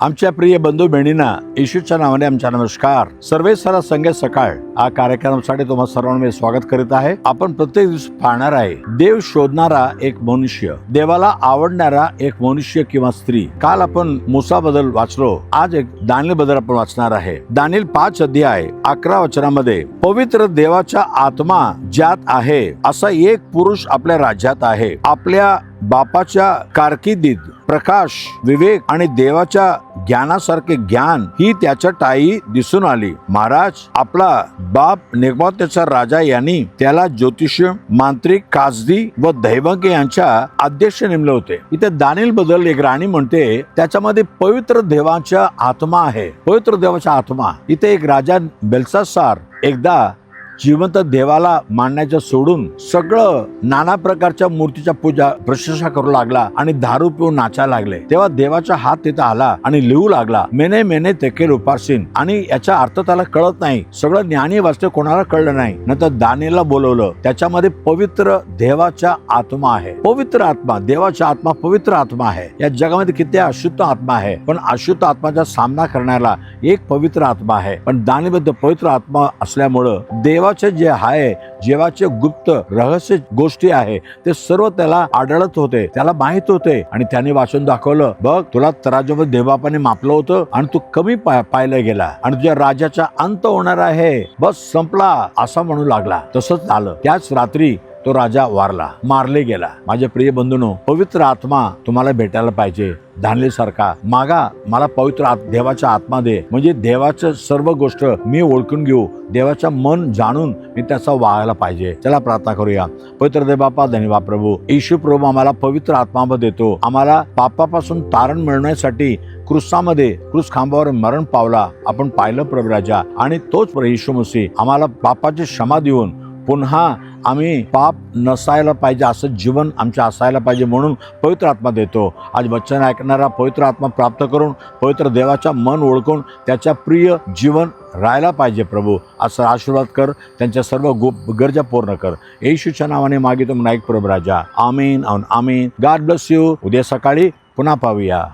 आमच्या प्रिय बंधू बहिणींना येशूच्या नावाने आमचा नमस्कार. सर्वे सरा संघ सकाळ हा कार्यक्रमासाठी तुम्हा सर्वांना मी स्वागत करीत आहे. आपण प्रत्येक दिवस पाहणार आहे देव शोधणारा एक मनुष्य देवाला आवडणारा एक मनुष्य किंवा स्त्री. काल आपण मुसा बद्दल वाचलो आज एक दानिलबद्दल आपण वाचणार आहे. दानिल पाच अध्याय अकरा वचनामध्ये पवित्र देवाचा आत्मा ज्यात आहे असा एक पुरुष आपल्या राज्यात आहे. आपल्या बापाच्या कारकिर्दीत प्रकाश विवेक आणि देवाच्या ज्ञानासारखे ज्ञान ही त्याच्या टाई दिसून आली. महाराज आपला बाप निर्मात्याचा राजा यांनी त्याला ज्योतिष मांत्रिक काजदी व दैवज्ञ यांच्या अध्यक्ष नेमले होते. इथे दानिलबद्दल एक राणी म्हणते त्याच्यामध्ये पवित्र देवाचा आत्मा आहे. पवित्र देवाचा आत्मा. इथे एक राजा बेलसासार एकदा जिवंत देवाला मानण्याचं सोडून सगळं नाना प्रकारच्या मूर्तीच्या पूजा प्रशंसा करू लागला आणि दारू पिऊन नाचा लागले. तेव्हा देवाचा हात तिथं आला आणि लिहू लागला मेने मेने तेकेल उपासीन. आणि याचा अर्थ त्याला कळत नाही. सगळं ज्ञानी वाचते कोणाला कळलं नाही. नंतर दानेला बोलवलं त्याच्यामध्ये पवित्र देवाचा आत्मा आहे. पवित्र आत्मा देवाचा आत्मा पवित्र आत्मा आहे. या जगामध्ये किती अशुद्ध आत्मा आहे. पण अशुद्ध आत्माचा सामना करण्याला एक पवित्र आत्मा आहे. पण दानेबद्ध पवित्र आत्मा असल्यामुळं देवाचे जे आहे जीवाचे गुप्त रहस्य गोष्टी आहे ते सर्व त्याला आढळत होते त्याला माहीत होते आणि त्याने वाचून दाखवलं. बघ तुला तराजूमध्ये देवबापाने मापलं होतं आणि तू कमी पाय- पाहिला गेला आणि तुझ्या राजाचा अंत होणार आहे. बस संपला असा म्हणू लागला. तसंच झालं. त्याच रात्री तो राजा वारला मारले गेला. माझे प्रिय बंधूनो पवित्र आत्मा तुम्हाला भेटायला पाहिजे. सारखा मागा मला पवित्र देवाचा आत्मा दे. म्हणजे देवाचं सर्व गोष्ट मी ओळखून घेऊ. देवाचं मन जाणून मी त्याचा वागायला पाहिजे. त्याला प्रार्थना करूया. पवित्र देव बापा धन्यवाद प्रभू. येशू प्रभू आम्हाला पवित्र आत्मा देतो. आम्हाला पापापासून तारण मिळवण्यासाठी क्रुसामध्ये क्रुस खांबावर मरण पावला. आपण पाहिलं प्रभू राजा. आणि तोच प्रभू येशू मसीह. आम्हाला पापाची क्षमा देऊन पुन्हा आम्ही पाप नसायला पाहिजे असं जीवन आमच्या असायला पाहिजे म्हणून पवित्र आत्मा देतो. आज वचन ऐकणारा पवित्र आत्मा प्राप्त करून पवित्र देवाचा मन ओळखून त्याच्या प्रिय जीवन राहायला पाहिजे प्रभू असं आशीर्वाद कर. त्यांच्या सर्व गोप गरजा पूर्ण कर. येशूच्या नावाने मागितो नाईक प्रभू राजा. आमीन आमीन. गॉड ब्लस यू उद्या सकाळी पुन्हा पाहूया.